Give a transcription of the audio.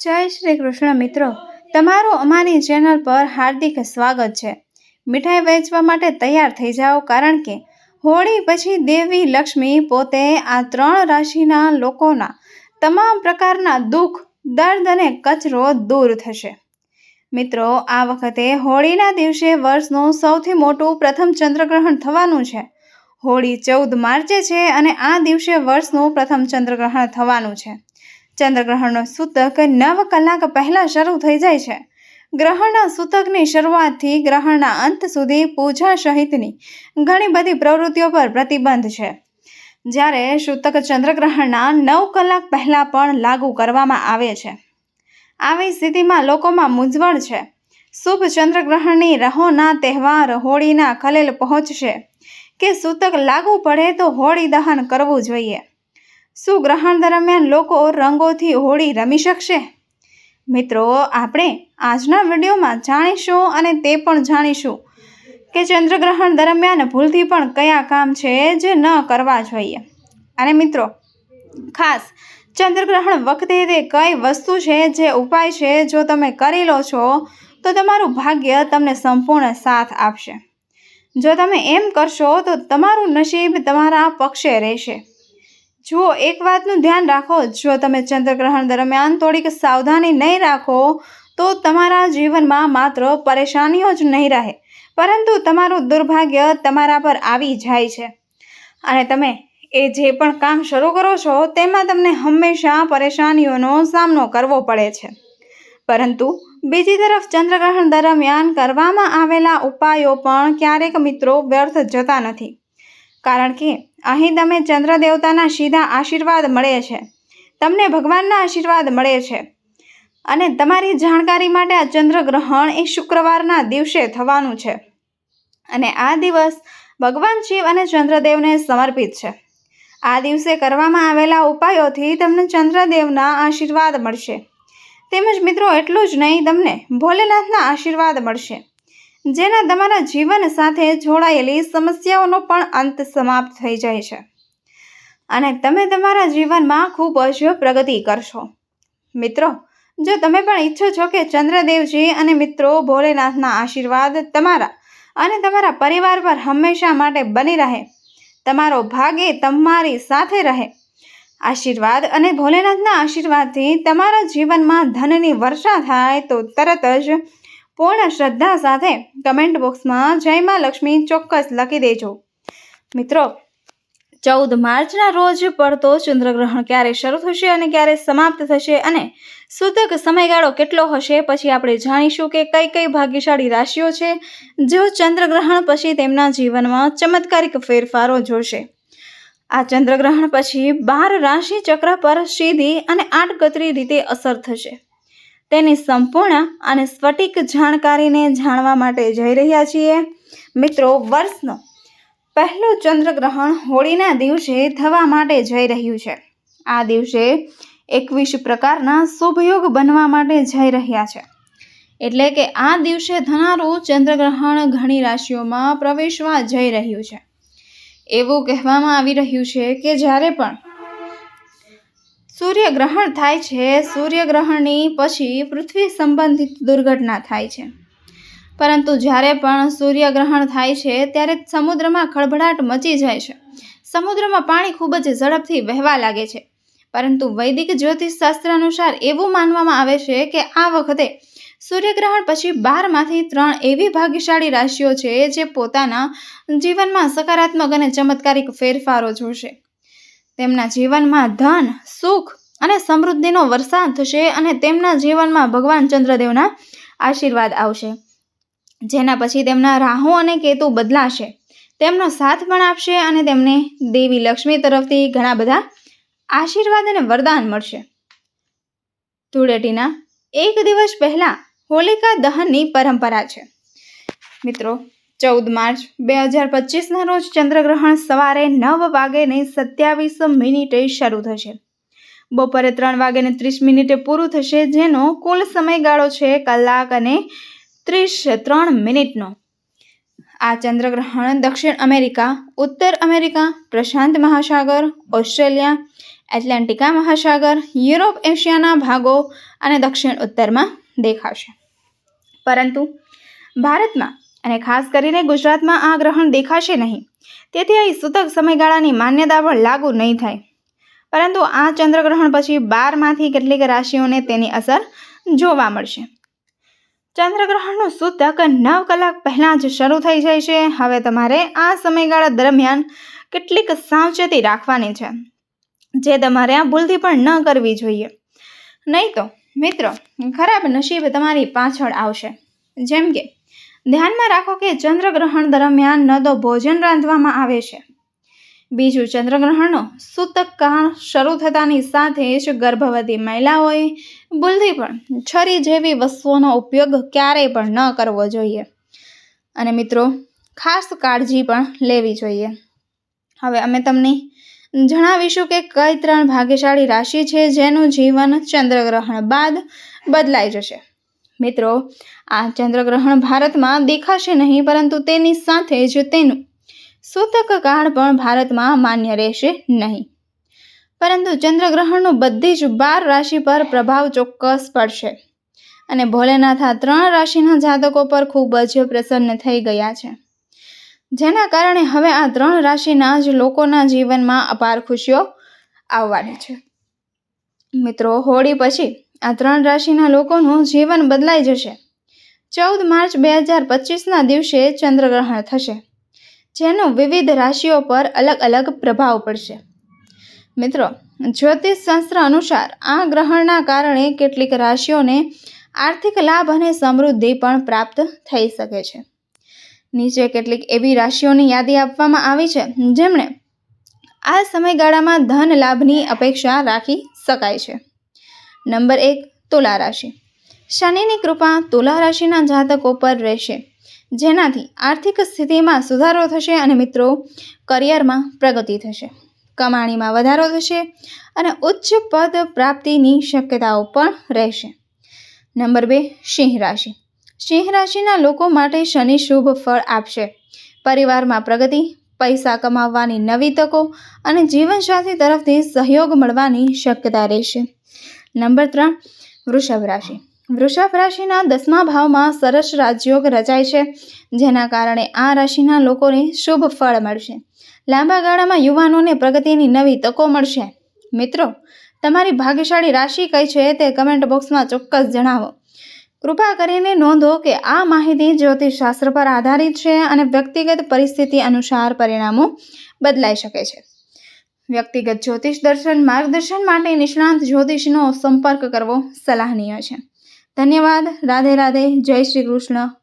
જય શ્રી કૃષ્ણ મિત્રો. તમારું અમારી ચેનલ પર હાર્દિક સ્વાગત છે. મીઠાઈ વેચવા માટે તૈયાર થઈ જાઓ કારણ કે હોળી પછી દેવી લક્ષ્મી પોતે આ ત્રણ રાશિના લોકોના તમામ પ્રકારના દુઃખ, દર્દ અને કચરો દૂર થશે. મિત્રો, આ વખતે હોળીના દિવસે વર્ષનું સૌથી મોટું પ્રથમ ચંદ્રગ્રહણ થવાનું છે. હોળી ચૌદ માર્ચે છે અને આ દિવસે વર્ષનું પ્રથમ ચંદ્રગ્રહણ થવાનું છે. ચંદ્રગ્રહણનો સૂતક નવ કલાક પહેલાં શરૂ થઈ જાય છે. ગ્રહણના સૂતકની શરૂઆતથી ગ્રહણના અંત સુધી પૂજા સહિતની ઘણી બધી પ્રવૃત્તિઓ પર પ્રતિબંધ છે. જ્યારે સૂતક ચંદ્રગ્રહણના નવ કલાક પહેલાં પણ લાગુ કરવામાં આવે છે. આવી સ્થિતિમાં લોકોમાં મૂંઝવણ છે. શુભ ચંદ્રગ્રહણની રહોના તહેવાર હોળીના ખલેલ પહોંચશે. કે સૂતક લાગુ પડે તો હોળી દહન કરવું જોઈએ. શું ગ્રહણ દરમિયાન લોકો રંગોથી હોળી રમી શકશે? મિત્રો, આપણે આજના વિડીયોમાં જાણીશું અને તે પણ જાણીશું કે ચંદ્રગ્રહણ દરમિયાન ભૂલથી પણ કયા કામ છે જે ન કરવા જોઈએ. અને મિત્રો, ખાસ ચંદ્રગ્રહણ વખતે તે કઈ વસ્તુ છે જે ઉપાય છે જો તમે કરી લો છો, તો તમારું ભાગ્ય તમને સંપૂર્ણ સાથ આપશે. જો તમે એમ કરશો, તો તમારું નસીબ તમારા પક્ષે રહેશે. જુઓ, એક વાતનું ધ્યાન રાખો, જો તમે ચંદ્રગ્રહણ દરમિયાન થોડીક સાવધાની નહીં રાખો, તો તમારા જીવનમાં માત્ર પરેશાનીઓ જ નહીં રહે, પરંતુ તમારું દુર્ભાગ્ય તમારા પર આવી જાય છે. અને તમે એ જે પણ કામ શરૂ કરો છો, તેમાં તમને હંમેશા પરેશાનીઓનો સામનો કરવો પડે છે. પરંતુ બીજી તરફ ચંદ્રગ્રહણ દરમિયાન કરવામાં આવેલા ઉપાયો પણ ક્યારેક મિત્રો વ્યર્થ જતા નથી. કારણ કે અહીં તમે ચંદ્ર દેવતાના સીધા આશીર્વાદ મળે છે. તમને ભગવાનના આશીર્વાદ મળે છે. અને તમારી જાણકારી માટે આ ચંદ્રગ્રહણ એ શુક્રવારના દિવસે થવાનું છે. અને આ દિવસ ભગવાન શિવ અને ચંદ્રદેવને સમર્પિત છે. આ દિવસે કરવામાં આવેલા ઉપાયોથી તમને ચંદ્રદેવના આશીર્વાદ મળશે. તેમજ મિત્રો, એટલું જ નહીં, તમને ભોલેનાથના આશીર્વાદ મળશે. જેના તમારા જીવન સાથે જોડાયેલી સમસ્યાઓનો પણ અંત સમાપ્ત થઈ જાય છે. અને તમે તમારા જીવનમાં ખૂબ જ પ્રગતિ કરશો. મિત્રો, જો તમે પણ ઈચ્છો છો કે ચંદ્રદેવજી અને મિત્રો ભોલેનાથના આશીર્વાદ તમારા અને તમારા પરિવાર પર હંમેશા માટે બની રહે, તમારો ભાગે તમારી સાથે રહે. આશીર્વાદ અને ભોલેનાથના આશીર્વાદથી તમારા જીવનમાં ધનની વર્ષા થાય તો તરત જ પૂર્ણ શ્રદ્ધા સાથે કમેન્ટ બોક્સમાં જય માં લક્ષ્મી ચોક્કસ લખી દેજો. મિત્રો, ચૌદ માર્ચના રોજ પડતો ચંદ્રગ્રહણ ક્યારે શરૂ થશે અને ક્યારે સમાપ્ત થશે અને સૂતક સમયગાળો કેટલો હશે પછી આપણે જાણીશું કે કઈ કઈ ભાગ્યશાળી રાશિઓ છે જેઓ ચંદ્રગ્રહણ પછી તેમના જીવનમાં ચમત્કારિક ફેરફારો જોશે. આ ચંદ્રગ્રહણ પછી બાર રાશિ ચક્ર પર સીધી અને આડકતરી રીતે અસર થશે. તેની સંપૂર્ણ અને સ્ફટિક જાણકારીને જાણવા માટે જઈ રહ્યા છીએ. મિત્રો, વર્ષનો પહેલું ચંદ્રગ્રહણ હોળીના દિવસે થવા માટે જઈ રહ્યું છે. આ દિવસે એકવીસ પ્રકારના શુભયોગ બનવા માટે જઈ રહ્યા છે. એટલે કે આ દિવસે થનારું ચંદ્રગ્રહણ ઘણી રાશિઓમાં પ્રવેશવા જઈ રહ્યું છે. એવું કહેવામાં આવી રહ્યું છે કે જ્યારે પણ સૂર્યગ્રહણ થાય છે. સૂર્યગ્રહણની પછી પૃથ્વી સંબંધિત દુર્ઘટના થાય છે. પરંતુ જ્યારે પણ સૂર્યગ્રહણ થાય છે, ત્યારે સમુદ્રમાં ખળભળાટ મચી જાય છે. સમુદ્રમાં પાણી ખૂબ જ ઝડપથી વહેવા લાગે છે. પરંતુ વૈદિક જ્યોતિષશાસ્ત્ર અનુસાર એવું માનવામાં આવે છે કે આ વખતે સૂર્યગ્રહણ પછી બારમાંથી ત્રણ એવી ભાગ્યશાળી રાશિઓ છે જે પોતાના જીવનમાં સકારાત્મક અને ચમત્કારિક ફેરફારો જોશે. તેમના જીવનમાં ધન, સુખ અને સમૃદ્ધિનો વરસાદ થશે અને તેમના જીવનમાં ભગવાન ચંદ્રદેવના આશીર્વાદ આવશે. જેના પછી તેમના રાહુ અને કેતુ બદલાશે. તેમનો સાથ પણ આપશે અને તેમને દેવી લક્ષ્મી તરફથી ઘણા બધા આશીર્વાદ અને વરદાન મળશે. ધૂળેટીના એક દિવસ પહેલાં હોલિકા દહનની પરંપરા છે. મિત્રો ચૌદ માર્ચ બે હજાર પચીસના રોજ ચંદ્રગ્રહણ સવારે નવ વાગેને સત્યાવીસ મિનિટે શરૂ થશે. બપોરે ત્રણ વાગેને ત્રીસ મિનિટે પૂરું થશે, જેનો કુલ સમયગાળો છે કલાક અને ત્રીસ ત્રણ મિનિટનો. આ ચંદ્રગ્રહણ દક્ષિણ અમેરિકા, ઉત્તર અમેરિકા, પ્રશાંત મહાસાગર, ઓસ્ટ્રેલિયા, એટલાન્ટિકા મહાસાગર, યુરોપ એશિયાના ભાગો અને દક્ષિણ ઉત્તરમાં દેખાશે. પરંતુ ભારતમાં અને ખાસ કરીને ગુજરાતમાં આ ગ્રહણ દેખાશે નહીં. તેથી અહીં સૂતક સમયગાળાની માન્યતા પણ લાગુ નહીં થાય. પરંતુ આ ચંદ્રગ્રહણ પછી બારમાંથી કેટલીક રાશિઓને તેની અસર જોવા મળશે. ચંદ્રગ્રહણનું સૂતક નવ કલાક પહેલાં જ શરૂ થઈ જાય છે. હવે તમારે આ સમયગાળા દરમિયાન કેટલીક સાવચેતી રાખવાની છે, જે તમારે આ ભૂલથી પણ ન કરવી જોઈએ. નહીં તો, મિત્રો, ખરાબ નસીબ તમારી પાછળ આવશે. જેમ કે ધ્યાનમાં રાખો કે ચંદ્રગ્રહણ દરમિયાન ન તો ભોજન રાંધવામાં આવે છે. બીજું ચંદ્રગ્રહણનો સૂતક કાળ શરૂ થતાની સાથે જ ગર્ભવતી મહિલાઓએ ભૂલથી પણ છરી જેવી વસ્તુઓનો ઉપયોગ ક્યારેય પણ ન કરવો જોઈએ. અને મિત્રો, ખાસ કાળજી પણ લેવી જોઈએ. હવે અમે તમને જણાવીશું કે કઈ ત્રણ ભાગ્યશાળી રાશિ છે જેનું જીવન ચંદ્રગ્રહણ બાદ બદલાઈ જશે. મિત્રો, આ ચંદ્રગ્રહણ ભારતમાં દેખાશે નહીં, પરંતુ તેની સાથે જ તેનું સૂતક કાળ પણ ભારતમાં માન્ય રહેશે નહીં. પરંતુ ચંદ્રગ્રહણનો બધી જ બાર રાશિ પર પ્રભાવ ચોક્કસ પડશે. અને ભોલેનાથ આ ત્રણ રાશિના જાતકો પર ખૂબ જ પ્રસન્ન થઈ ગયા છે. જેના કારણે હવે આ ત્રણ રાશિના જ લોકોના જીવનમાં અપાર ખુશીઓ આવવાની છે. મિત્રો, હોળી પછી આ ત્રણ રાશિના લોકોનું જીવન બદલાઈ જશે. ચૌદ માર્ચ બે હજાર પચીસના દિવસે ચંદ્રગ્રહણ થશે, જેનો વિવિધ રાશિઓ પર અલગ અલગ પ્રભાવ પડશે. મિત્રો, જ્યોતિષ શાસ્ત્ર અનુસાર આ ગ્રહણના કારણે કેટલીક રાશિઓને આર્થિક લાભ અને સમૃદ્ધિ પણ પ્રાપ્ત થઈ શકે છે. નીચે કેટલીક એવી રાશિઓની યાદી આપવામાં આવી છે, જેમણે આ સમયગાળામાં ધન લાભની અપેક્ષા રાખી શકાય છે. નંબર એક, તુલા રાશિ. શનિની કૃપા તુલા રાશિના જાતકો પર રહેશે. જેનાથી આર્થિક સ્થિતિમાં સુધારો થશે અને મિત્રો, કરિયરમાં પ્રગતિ થશે. કમાણીમાં વધારો થશે અને ઉચ્ચ પદ પ્રાપ્તિની શક્યતાઓ પણ રહેશે. નંબર બે, સિંહ રાશિ. સિંહ રાશિના લોકો માટે શનિ શુભ ફળ આપશે. પરિવારમાં પ્રગતિ, પૈસા કમાવવાની નવી તકો અને જીવનસાથી તરફથી સહયોગ મળવાની શક્યતા રહેશે. નંબર ત્રણ, વૃષભ રાશિ. વૃષભ રાશિના દસમા ભાવમાં સરસ રાજયોગ રચાય છે, જેના કારણે આ રાશિના લોકોને શુભ ફળ મળશે. લાંબા ગાળામાં યુવાનોને પ્રગતિની નવી તકો મળશે. મિત્રો, તમારી ભાગ્યશાળી રાશિ કઈ છે તે કમેન્ટ બોક્સમાં ચોક્કસ જણાવો. કૃપા કરીને નોંધો કે આ માહિતી જ્યોતિષશાસ્ત્ર પર આધારિત છે અને વ્યક્તિગત પરિસ્થિતિ અનુસાર પરિણામો બદલાઈ શકે છે. વ્યક્તિગત જ્યોતિષ દર્શન, માર્ગદર્શન માટે નિષ્ણાંત જ્યોતિષનો સંપર્ક કરવો સલાહનીય છે. ધન્યવાદ. રાધે રાધે. જય શ્રી કૃષ્ણ.